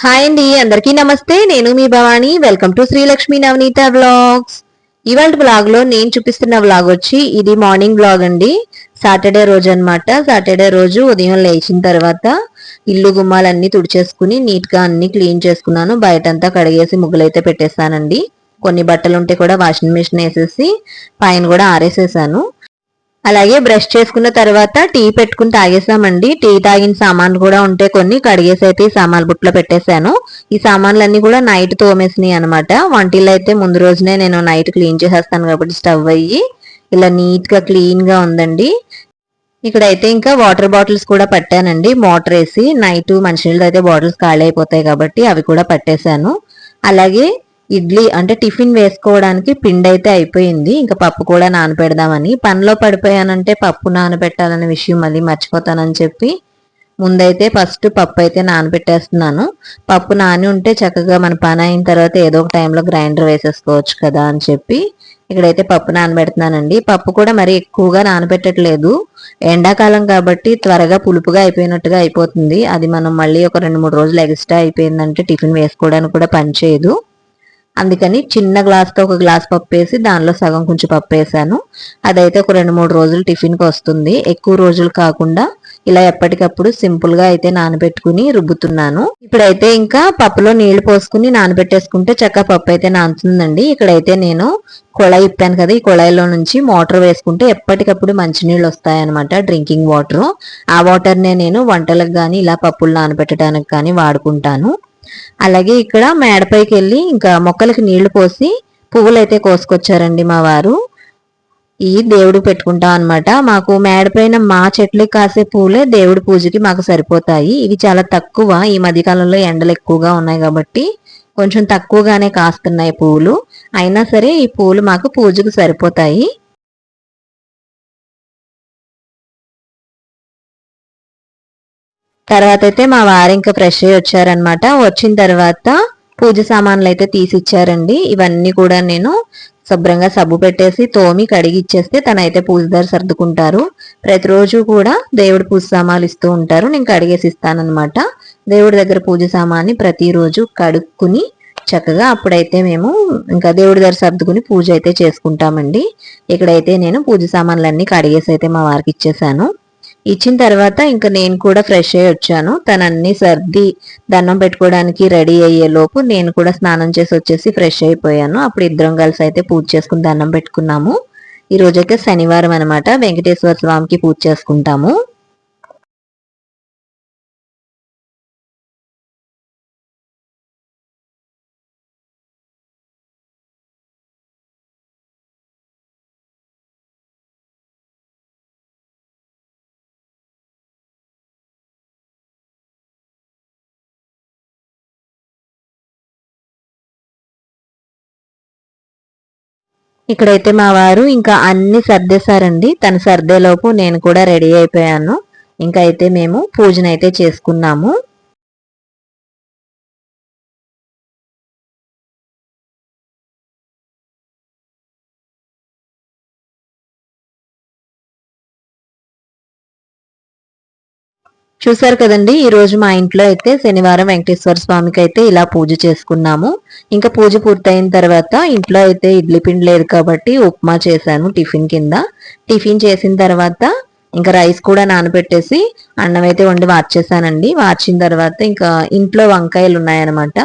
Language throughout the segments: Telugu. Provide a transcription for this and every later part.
హాయ్ అండి అందరికీ నమస్తే. నేను మీ Bhavani. Welcome to Srilakshmi Navaneetha vlogs ఇవాళ బ్లాగ్లో నేను చూపిస్తున్న బ్లాగ్ వచ్చి ఇది మార్నింగ్ బ్లాగ్ అండి. సాటర్డే రోజు అన్నమాట. సాటర్డే రోజు ఉదయం లేచిన తర్వాత ఇల్లు గుమ్మాలన్నీ తుడిచేసుకుని నీట్గా అన్ని క్లీన్ చేసుకున్నాను. బయటంతా కడిగేసి ముగ్గులైతే పెట్టేస్తానండి. కొన్ని బట్టలు ఉంటే కూడా వాషింగ్ మిషన్ వేసేసి పైన కూడా ఆరేసేసాను. అలాగే బ్రష్ చేసుకున్న తర్వాత టీ పెట్టుకుని తాగేసామండి. టీ తాగిన సామాన్లు కూడా ఉంటే కొన్ని కడిగేసి అయితే ఈ సామాన్లు బుట్టలో పెట్టేశాను. ఈ సామాన్లన్నీ కూడా నైట్ తోమేసినాయి అనమాట వంటిల్లో అయితే ముందు రోజునే నేను నైట్ క్లీన్ చేసేస్తాను కాబట్టి స్టవ్ అయ్యి ఇలా నీట్గా క్లీన్గా ఉందండి. ఇక్కడైతే ఇంకా వాటర్ బాటిల్స్ కూడా పట్టానండి. మోటర్ వేసి నైట్ మంచినీళ్ళు అయితే బాటిల్స్ ఖాళీ అయిపోతాయి కాబట్టి అవి కూడా పట్టేశాను. అలాగే ఇడ్లీ అంటే టిఫిన్ వేసుకోవడానికి పిండి అయితే అయిపోయింది. ఇంకా పప్పు కూడా నానపెడదామని పనిలో పడిపోయానంటే పప్పు నానబెట్టాలనే విషయం మళ్ళీ మర్చిపోతానని చెప్పి ముందైతే ఫస్ట్ పప్పు అయితే నానబెట్టేస్తున్నాను. పప్పు నాని ఉంటే చక్కగా మన పని అయిన తర్వాత ఏదో ఒక టైంలో గ్రైండర్ వేసేసుకోవచ్చు కదా అని చెప్పి ఇక్కడైతే పప్పు నానబెడుతున్నానండి. పప్పు కూడా మరి ఎక్కువగా నానబెట్టట్లేదు. ఎండాకాలం కాబట్టి త్వరగా పులుపుగా అయిపోయినట్టుగా అయిపోతుంది. అది మనం మళ్ళీ ఒక రెండు మూడు రోజులు ఎక్స్ట్రా అయిపోయిందంటే టిఫిన్ వేసుకోవడానికి కూడా పనిచేయదు అందుకని చిన్న గ్లాస్తో ఒక గ్లాస్ పప్పు వేసి దానిలో సగం కొంచెం పప్పు వేసాను అదైతే ఒక రెండు మూడు రోజులు టిఫిన్కి వస్తుంది. ఎక్కువ రోజులు కాకుండా ఇలా ఎప్పటికప్పుడు సింపుల్గా అయితే నానబెట్టుకుని రుబ్బుతున్నాను. ఇప్పుడైతే ఇంకా పప్పులో నీళ్ళు పోసుకుని నానబెట్టేసుకుంటే చక్క పప్పు అయితే నానుతుందండి. ఇక్కడైతే నేను కుళాయి ఇప్పాను కదా ఈ కుళాయిలో నుంచి మోటార్ వేసుకుంటే ఎప్పటికప్పుడు మంచినీళ్ళు వస్తాయన్నమాట డ్రింకింగ్ వాటర్. ఆ వాటర్నే నేను వంటలకు కానీ ఇలా పప్పులు నానబెట్టడానికి కానీ వాడుకుంటాను. అలాగే ఇక్కడ మేడపైకి వెళ్ళి ఇంకా మొక్కలకి నీళ్ళు పోసి పువ్వులు అయితే కోసుకొచ్చారండి మా వారు. ఈ దేవుడు పెట్టుకుంటాం అనమాట మాకు మేడపైన మా చెట్లు కాసే పూలే దేవుడి పూజకి మాకు సరిపోతాయి. ఇవి చాలా తక్కువ. ఈ మధ్యకాలంలో ఎండలు ఎక్కువగా ఉన్నాయి కాబట్టి కొంచెం తక్కువగానే కాస్తున్నాయి పువ్వులు అయినా సరే ఈ పూలు మాకు పూజకు సరిపోతాయి. తర్వాత అయితే మా వారు ఇంకా ఫ్రెష్ అయ్యి వచ్చారనమాట వచ్చిన తర్వాత పూజ సామాన్లు అయితే తీసిచ్చారండి. ఇవన్నీ కూడా నేను శుభ్రంగా సబ్బు పెట్టేసి తోమి కడిగి ఇచ్చేస్తే తనైతే పూజదారు సర్దుకుంటారు. ప్రతిరోజు కూడా దేవుడి పూజ సామాన్లు ఇస్తూ ఉంటారు. నేను కడిగేసి ఇస్తానమాట దేవుడి దగ్గర పూజ సామాన్ని ప్రతిరోజు కడుక్కుని చక్కగా అప్పుడైతే మేము ఇంకా దేవుడి దగ్గర సర్దుకుని పూజ అయితే చేసుకుంటామండి. ఇక్కడైతే నేను పూజ సామాన్లన్నీ కడిగేసి అయితే మా వారికి ఇచ్చేసాను. ఇచ్చిన తర్వాత ఇంకా నేను కూడా ఫ్రెష్ అయ్యి వచ్చాను. తను అన్ని సర్ది దండం పెట్టుకోవడానికి రెడీ అయ్యే లోపు నేను కూడా స్నానం చేసి వచ్చేసి ఫ్రెష్ అయిపోయాను. అప్పుడు ఇద్దరం కలిసి అయితే పూజ చేసుకుని దండం పెట్టుకున్నాము. ఈ రోజైతే శనివారం అనమాట వెంకటేశ్వర స్వామికి పూజ చేసుకుంటాము. ఇక్కడైతే మా వారు ఇంకా అన్ని సర్దేశారండి. తను సర్దేలోపు నేను కూడా రెడీ అయిపోయాను. ఇంకా అయితే మేము పూజనైతే చేసుకున్నాము. చూసారు కదండి ఈ రోజు మా ఇంట్లో అయితే శనివారం వెంకటేశ్వర స్వామికి అయితే ఇలా పూజ చేసుకున్నాము. ఇంకా పూజ పూర్తయిన తర్వాత ఇంట్లో అయితే ఇడ్లీ పిండి లేదు కాబట్టి ఉప్మా చేశాను టిఫిన్ కింద. టిఫిన్ చేసిన తర్వాత ఇంకా రైస్ కూడా నానబెట్టేసి అన్నం అయితే వండి వార్చేసానండి వార్చిన తర్వాత ఇంకా ఇంట్లో వంకాయలు ఉన్నాయన్నమాట.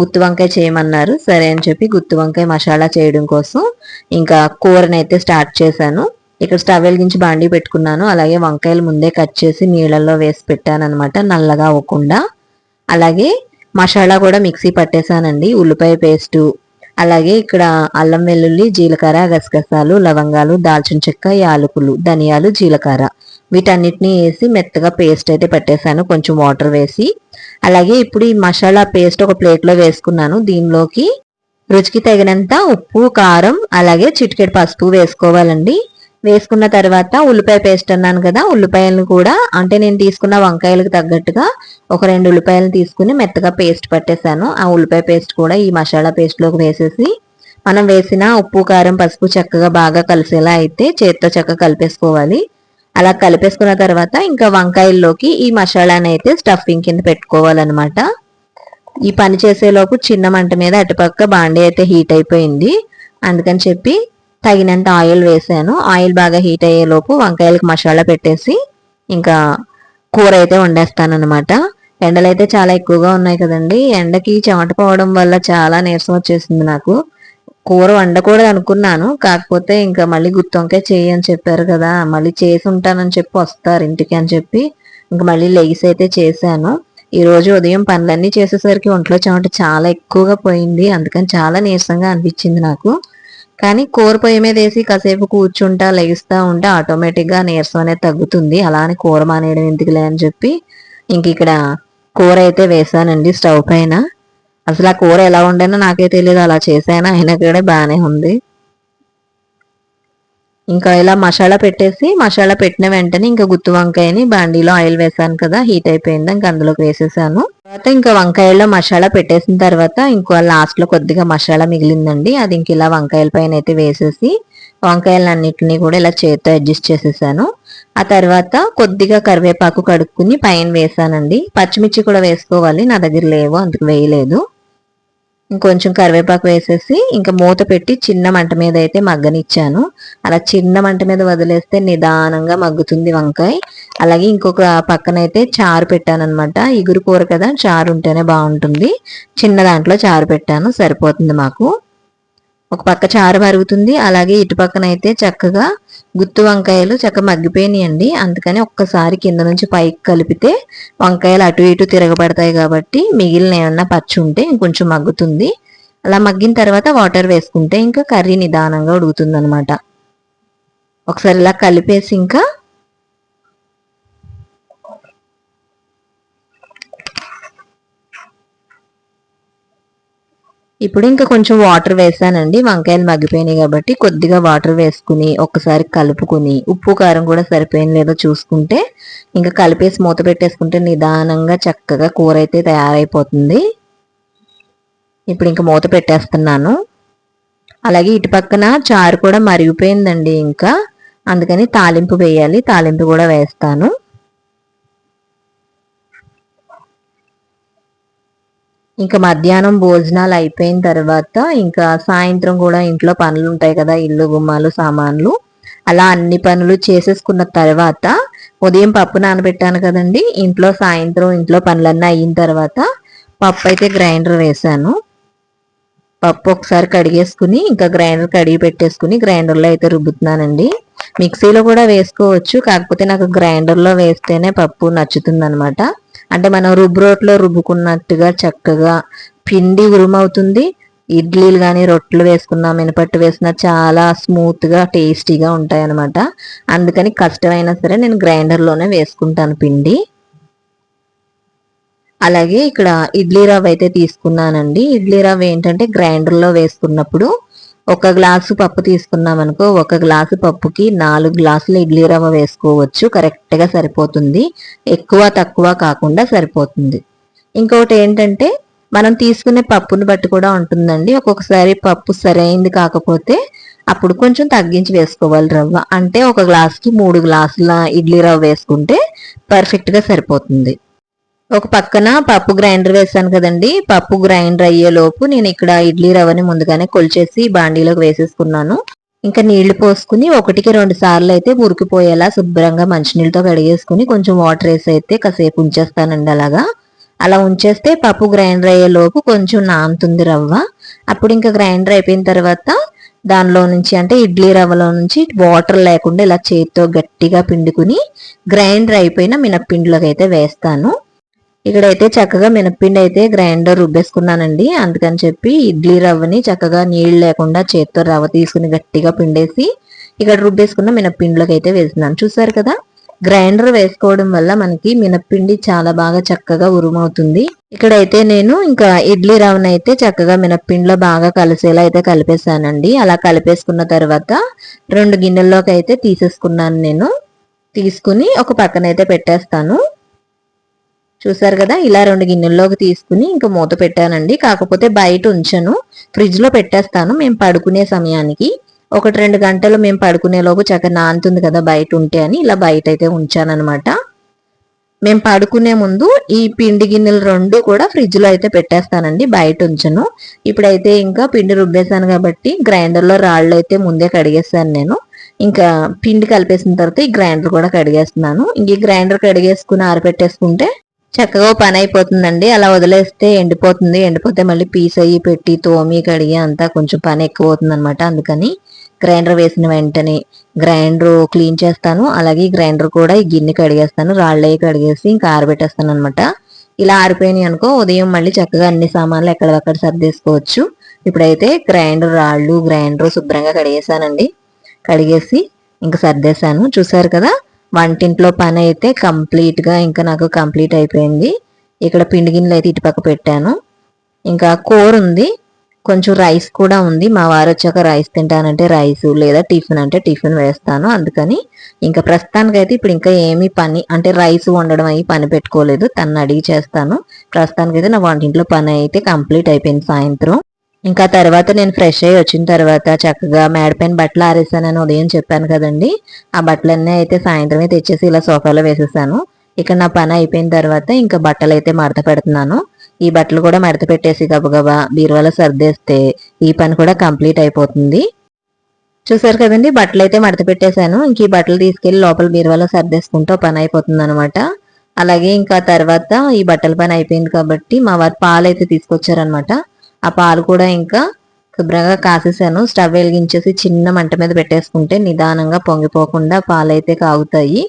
గుత్తి వంకాయ చేయమన్నారు. సరే అని చెప్పి గుత్తి వంకాయ మసాలా చేయడం కోసం ఇంకా కూరనైతే స్టార్ట్ చేశాను. ఇక్కడ స్టవ్ వెలిగించి బాండీ పెట్టుకున్నాను. అలాగే వంకాయలు ముందే కట్ చేసి నీళ్ళల్లో వేసి పెట్టాను అనమాట నల్లగా అవ్వకుండా. అలాగే మసాలా కూడా మిక్సీ పట్టేశానండి ఉల్లిపాయ పేస్టు. అలాగే ఇక్కడ అల్లం వెల్లుల్లి జీలకర్ర గసగసాలు లవంగాలు దాల్చిన చెక్క యాలకులు ధనియాలు జీలకర్ర. వీటన్నిటిని వేసి మెత్తగా పేస్ట్ అయితే పెట్టేశాను కొంచెం వాటర్ వేసి. అలాగే ఇప్పుడు ఈ మసాలా పేస్ట్ ఒక ప్లేట్లో వేసుకున్నాను దీనిలోకి రుచికి తగినంత ఉప్పు కారం అలాగే చిటికెడు పసుపు వేసుకోవాలండి. వేసుకున్న తర్వాత ఉల్లిపాయ పేస్ట్ అన్నాను కదా ఉల్లిపాయలను కూడా అంటే నేను తీసుకున్న వంకాయలకు తగ్గట్టుగా ఒక రెండు ఉల్లిపాయలను తీసుకుని మెత్తగా పేస్ట్ పట్టేశాను. ఆ ఉల్లిపాయ పేస్ట్ కూడా ఈ మసాలా పేస్ట్లోకి వేసేసి మనం వేసిన ఉప్పు కారం పసుపు చక్కగా బాగా కలిసేలా అయితే చేత్తో చక్కగా కలిపేసుకోవాలి. అలా కలిపేసుకున్న తర్వాత ఇంకా వంకాయల్లోకి ఈ మసాలాని అయితే స్టఫింగ్ కింద పెట్టుకోవాలన్నమాట. ఈ పని చేసేలోపు చిన్న మంట మీద అటుపక్క బాండే అయితే హీట్ అయిపోయింది. అందుకని చెప్పి తగినంత ఆయిల్ వేసాను. ఆయిల్ బాగా హీట్ అయ్యేలోపు వంకాయలకు మసాలా పెట్టేసి ఇంకా కూర అయితే వండేస్తాను అనమాట ఎండలు అయితే చాలా ఎక్కువగా ఉన్నాయి కదండి. ఎండకి చెమట పోవడం వల్ల చాలా నీరసం వచ్చేసింది నాకు. కూర వండకూడదు అనుకున్నాను. కాకపోతే ఇంకా మళ్ళీ గుత్తొంకాయ చేయి అని చెప్పారు కదా మళ్ళీ చేసి ఉంటానని చెప్పి వస్తారు ఇంటికి అని చెప్పి. ఇంకా మళ్ళీ లెగిసి అయితే చేశాను. ఈ రోజు ఉదయం పనులన్నీ చేసేసరికి ఒంట్లో చెమట చాలా ఎక్కువగా పోయింది. అందుకని చాలా నీరసంగా అనిపించింది నాకు. కానీ కూర పొయ్యి మీద వేసి కాసేపు కూర్చుంటా లెగిస్తా ఉంటే ఆటోమేటిక్గా నీరసం అనేది తగ్గుతుంది. అలా అని కూర మానేయడం ఎందుకులే అని చెప్పి ఇంక ఇక్కడ కూర అయితే వేసానండి స్టవ్ పైన. అసలు ఆ కూర ఎలా ఉండేనో నాకే తెలియదు అలా చేసాను అయినా కూడా బాగానే ఉంది. ఇంకా ఇలా మసాలా పెట్టేసి మసాలా పెట్టిన వెంటనే ఇంకా గుత్తి వంకాయని బాండీలో ఆయిల్ వేసాను కదా హీట్ అయిపోయింది ఇంకా అందులోకి వేసేసాను. తర్వాత ఇంకా వంకాయల్లో మసాలా పెట్టేసిన తర్వాత ఇంకో లాస్ట్లో కొద్దిగా మసాలా మిగిలిందండి. అది ఇంక ఇలా వంకాయల పైన అయితే వేసేసి వంకాయలన్నిటిని కూడా ఇలా చేతితో అడ్జస్ట్ చేసేసాను. ఆ తర్వాత కొద్దిగా కరివేపాకు కడుక్కుని పైన వేసానండి. పచ్చిమిర్చి కూడా వేసుకోవాలి నా దగ్గర లేవు అందుకు వేయలేదు. ఇంకొంచెం కరివేపాకు వేసేసి ఇంకా మూత పెట్టి చిన్న మంట మీద అయితే మగ్గనిచ్చాను. అలా చిన్న మంట మీద వదిలేస్తే నిదానంగా మగ్గుతుంది వంకాయ. అలాగే ఇంకొక పక్కన అయితే చారు పెట్టాను అనమాట ఇగురు కూర కదా చారు ఉంటేనే బాగుంటుంది. చిన్న దాంట్లో చారు పెట్టాను సరిపోతుంది మాకు. ఒక పక్క చారు మరుగుతుంది అలాగే ఇటు పక్కన అయితే చక్కగా గుత్తు వంకాయలు చక్కగా మగ్గిపోయినాయండి. అందుకని ఒక్కసారి కింద నుంచి పైకి కలిపితే వంకాయలు అటు ఇటు తిరగబడతాయి కాబట్టి మిగిలిన ఏమన్నా పచ్చి ఉంటే ఇంకొంచెం మగ్గుతుంది. అలా మగ్గిన తర్వాత వాటర్ వేసుకుంటే ఇంకా కర్రీ నిదానంగా ఉడుకుతుంది అనమాట ఒకసారి ఇలా కలిపేసి ఇంకా ఇప్పుడు ఇంకా కొంచెం వాటర్ వేసానండి. వంకాయలు మగ్గిపోయినాయి కాబట్టి కొద్దిగా వాటర్ వేసుకుని ఒకసారి కలుపుకుని ఉప్పు కారం కూడా సరిపోయిన లేదో చూసుకుంటే ఇంకా కలిపేసి మూత పెట్టేసుకుంటే నిదానంగా చక్కగా కూర అయితే తయారైపోతుంది. ఇప్పుడు ఇంకా మూత పెట్టేస్తున్నాను. అలాగే ఇటు పక్కన చారు కూడా మరిగిపోయిందండి ఇంకా. అందుకని తాలింపు వేయాలి. తాలింపు కూడా వేస్తాను. ఇంకా మధ్యాహ్నం భోజనాలు అయిపోయిన తర్వాత ఇంకా సాయంత్రం కూడా ఇంట్లో పనులు ఉంటాయి కదా ఇల్లు గుమ్మాలు సామాన్లు. అలా అన్ని పనులు చేసేసుకున్న తర్వాత ఉదయం పప్పు నానబెట్టాను కదండి. ఇంట్లో సాయంత్రం ఇంట్లో పనులన్నీ అయిన తర్వాత పప్పు అయితే గ్రైండర్ వేసాను. పప్పు ఒకసారి కడిగేసుకుని ఇంకా గ్రైండర్ కడిగి పెట్టేసుకుని గ్రైండర్లో అయితే రుబ్బుతున్నానండి. మిక్సీలో కూడా వేసుకోవచ్చు కాకపోతే నాకు గ్రైండర్లో వేస్తేనే పప్పు నచ్చుతుంది అనమాట అంటే మనం రుబ్బురోట్లో రుబ్బుకున్నట్టుగా చక్కగా పిండి ఉరుమవుతుంది ఇడ్లీలు కానీ రొట్టెలు వేసుకున్నా మినపట్టు వేసుకున్నా చాలా స్మూత్గా టేస్టీగా ఉంటాయి అనమాట అందుకని కష్టమైనా సరే నేను గ్రైండర్లోనే వేసుకుంటాను పిండి. అలాగే ఇక్కడ ఇడ్లీ రవ్వ అయితే తీసుకున్నానండి. ఇడ్లీ రవ్వ ఏంటంటే గ్రైండర్లో వేసుకున్నప్పుడు ఒక గ్లాసు పప్పు తీసుకున్నాం అనుకో ఒక గ్లాసు పప్పుకి నాలుగు గ్లాసులు ఇడ్లీ రవ్వ వేసుకోవచ్చు. కరెక్ట్గా సరిపోతుంది. ఎక్కువ తక్కువ కాకుండా సరిపోతుంది. ఇంకొకటి ఏంటంటే మనం తీసుకునే పప్పుని బట్టి కూడా ఉంటుందండి. ఒక్కొక్కసారి పప్పు సరైంది కాకపోతే అప్పుడు కొంచెం తగ్గించి వేసుకోవాలి రవ్వ. అంటే ఒక గ్లాస్కి మూడు గ్లాసుల ఇడ్లీ రవ్వ వేసుకుంటే పర్ఫెక్ట్గా సరిపోతుంది. ఒక పక్కన పప్పు గ్రైండర్ వేసాను కదండి. పప్పు గ్రైండర్ అయ్యేలోపు నేను ఇక్కడ ఇడ్లీ రవ్వని ముందుగానే కొలిచేసి బాండీలోకి వేసేసుకున్నాను. ఇంకా నీళ్ళు పోసుకుని ఒకటికి రెండు సార్లు అయితే మురికిపోయేలా శుభ్రంగా మంచినీళ్ళతో కడిగేసుకుని కొంచెం వాటర్ వేసి అయితే కాసేపు ఉంచేస్తానండి అలాగా. అలా ఉంచేస్తే పప్పు గ్రైండర్ అయ్యేలోపు కొంచెం నానుతుంది రవ్వ. అప్పుడు ఇంకా గ్రైండర్ అయిపోయిన తర్వాత దానిలో నుంచి అంటే ఇడ్లీ రవ్వలో నుంచి వాటర్ లేకుండా ఇలా చేతితో గట్టిగా పిండుకుని గ్రైండర్ అయిపోయిన మినప్పిండిలోకి అయితే వేస్తాను. ఇక్కడైతే చక్కగా మినప్పిండి అయితే గ్రైండర్ రుబ్బేసుకున్నానండి. అందుకని చెప్పి ఇడ్లీ రవ్వని చక్కగా నీళ్ళు లేకుండా చేత్తో రవ్వ తీసుకుని గట్టిగా పిండేసి ఇక్కడ రుబ్బేసుకున్న మినప్పిండిలోకి అయితే వేసినాను చూసారు కదా? గ్రైండర్ వేసుకోవడం వల్ల మనకి మినప్పిండి చాలా బాగా చక్కగా ఉరుమవుతుంది. ఇక్కడైతే నేను ఇంకా ఇడ్లీ రవ్వని అయితే చక్కగా మినప్పిండిలో బాగా కలిసేలా అయితే కలిపేసానండి అలా కలిపేసుకున్న తర్వాత రెండు గిన్నెల్లోకి అయితే తీసేసుకున్నాను నేను. తీసుకుని ఒక పక్కన అయితే పెట్టేస్తాను. చూసారు కదా ఇలా రెండు గిన్నెల్లోకి తీసుకుని ఇంకా మూత పెట్టానండి. కాకపోతే బయట ఉంచను. ఫ్రిడ్జ్లో పెట్టేస్తాను. మేము పడుకునే సమయానికి. ఒకటి రెండు గంటలు మేము పడుకునేలోపు చక్కగా నానుతుంది కదా బయట ఉంటే అని ఇలా బయట అయితే ఉంచానమాట మేము పడుకునే ముందు ఈ పిండి గిన్నెలు రెండు కూడా ఫ్రిడ్జ్లో అయితే పెట్టేస్తానండి. బయట ఉంచను. ఇప్పుడైతే ఇంకా పిండి రుబ్బేశాను కాబట్టి గ్రైండర్లో రాళ్ళు అయితే ముందే కడిగేస్తాను నేను. ఇంకా పిండి కలిపేసిన తర్వాత ఈ గ్రైండర్ కూడా కడిగేస్తున్నాను. ఇంక ఈ గ్రైండర్ కడిగేసుకుని ఆరబెట్టేసుకుంటే చక్కగా పని అయిపోతుందండి. అలా వదిలేస్తే ఎండిపోతుంది. ఎండిపోతే మళ్ళీ పీస్ అయ్యి పెట్టి తోమి కడిగి అంతా కొంచెం పని ఎక్కువ అవుతుంది అనమాట అందుకని గ్రైండర్ వేసిన వెంటనే గ్రైండర్ క్లీన్ చేస్తాను. అలాగే గ్రైండర్ కూడా ఈ గిన్నె కడిగేస్తాను. రాళ్ళే కడిగేసి ఇంకా ఆరబెట్టేస్తాను అనమాట ఇలా ఆరిపోయినాయి అనుకో ఉదయం మళ్ళీ చక్కగా అన్ని సామాన్లు ఎక్కడక్కడ సర్దేసుకోవచ్చు. ఇప్పుడైతే గ్రైండర్ రాళ్ళు గ్రైండర్ శుభ్రంగా కడిగేసానండి కడిగేసి ఇంకా సర్దేశాను. చూసారు కదా? వంటింట్లో పని అయితే కంప్లీట్గా ఇంకా నాకు కంప్లీట్ అయిపోయింది. ఇక్కడ పిండి గిన్నెలు అయితే ఇటుపక్క పెట్టాను. ఇంకా కూర ఉంది. కొంచెం రైస్ కూడా ఉంది. మా వారు వచ్చాక రైస్ తింటానంటే రైస్ లేదా టిఫిన్ అంటే టిఫిన్ వేస్తాను. అందుకని ఇంకా ప్రస్తుతానికి అయితే ఇప్పుడు ఇంకా ఏమీ పని అంటే రైస్ వండడం అయ్యి పని పెట్టుకోలేదు. తను అడిగి చేస్తాను. ప్రస్తుతానికి అయితే నా వంటింట్లో పని అయితే కంప్లీట్ అయిపోయింది సాయంత్రం. ఇంకా తర్వాత నేను ఫ్రెష్ అయ్యి వచ్చిన తర్వాత చక్కగా మేడపైన బట్టలు ఆరేసానని ఉదయం చెప్పాను కదండి. ఆ బట్టలన్నీ అయితే సాయంత్రమే తెచ్చేసి ఇలా సోఫాలో వేసేసాను. ఇక్కడ నా పని అయిపోయిన తర్వాత ఇంకా బట్టలు అయితే మడత పెడుతున్నాను. ఈ బట్టలు కూడా మడత పెట్టేసి గబగబా బీరువాలో సర్దేస్తే ఈ పని కూడా కంప్లీట్ అయిపోతుంది. చూసారు కదండి బట్టలు అయితే మడత పెట్టేశాను. ఇంక ఈ బట్టలు తీసుకెళ్ళి లోపల బీరువాలో సర్దేసుకుంటూ పని అయిపోతుంది అనమాట అలాగే ఇంకా తర్వాత ఈ బట్టల పని అయిపోయింది కాబట్టి మా వారు పాలు అయితే తీసుకొచ్చారనమాట ఆ పాలు కూడా ఇంకా శుభ్రంగా కాసేసాను. స్టవ్ వెలిగించేసి చిన్న మంట మీద పెట్టేసుకుంటే నిదానంగా పొంగిపోకుండా పాలు అయితే కాగుతాయి.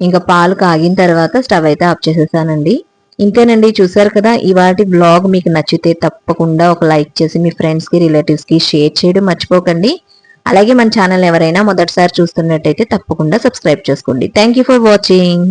ఇంకా పాలు కాగిన తర్వాత స్టవ్ అయితే ఆఫ్ చేసేసానండి. ఇంతేనండి చూసారు కదా ఇవాటి బ్లాగ్ మీకు నచ్చితే తప్పకుండా ఒక లైక్ చేసి మీ ఫ్రెండ్స్కి రిలేటివ్స్కి షేర్ చేయడం మర్చిపోకండి. అలాగే మన ఛానల్ ఎవరైనా మొదటిసారి చూస్తున్నట్టయితే తప్పకుండా సబ్స్క్రైబ్ చేసుకోండి. Thank for watching.